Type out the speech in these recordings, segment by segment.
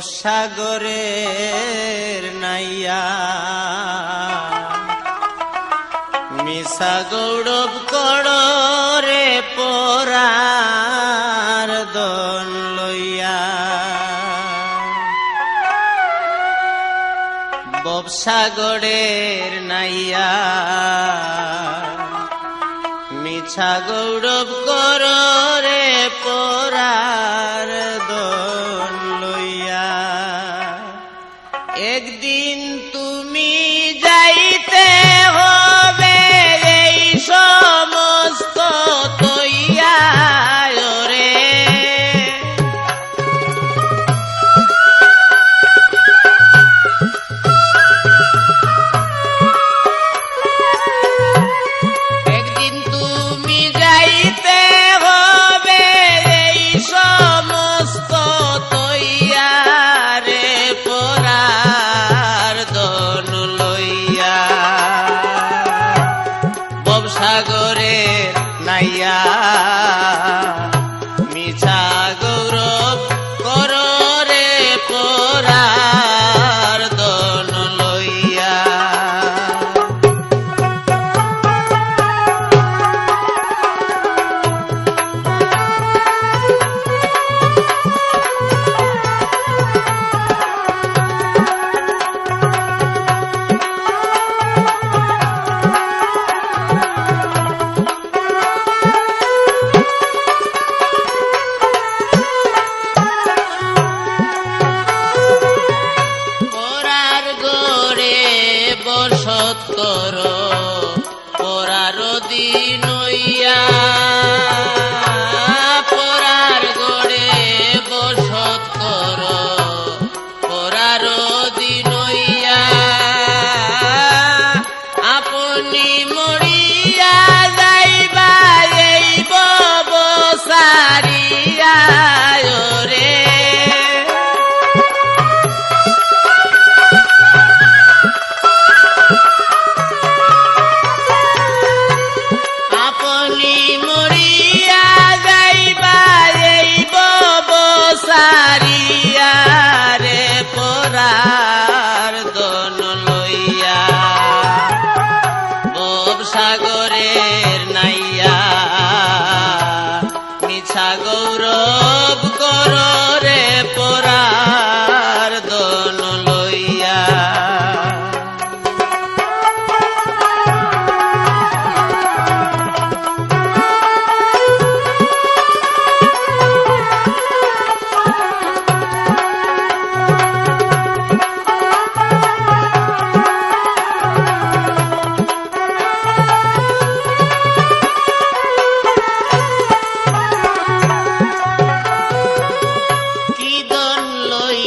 সাগরের নাইয়া। মিশা গৌরব করে পরার দন লইয়া। ববসাগরের নাইয়া। মিছা গৌরব কর সাগরে নাইয়া মিছা কর পরার দিনই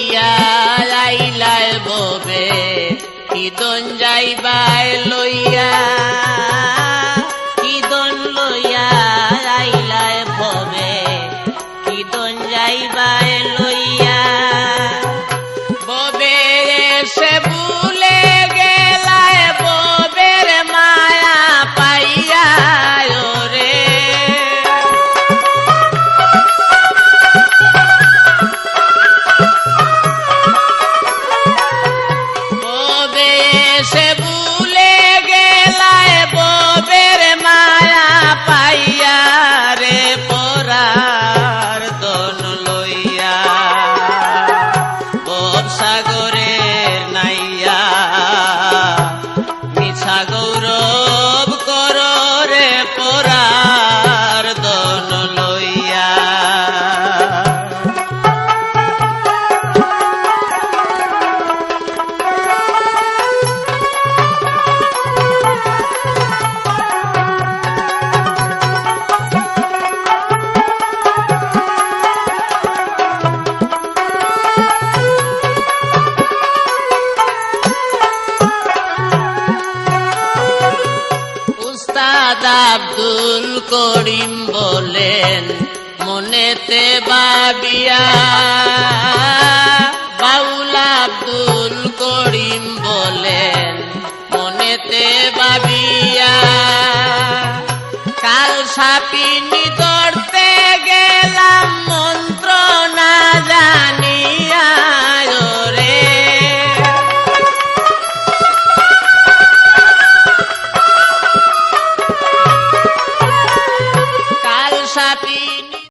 দিয়া যাইলাই ববে কি দন যাইবাইল আব্দুল করিম বলেন মনেতে বাবিয়া। বাউল আব্দুল করিম বলেন মনেতে বাবিয়া। কাল সাপিনী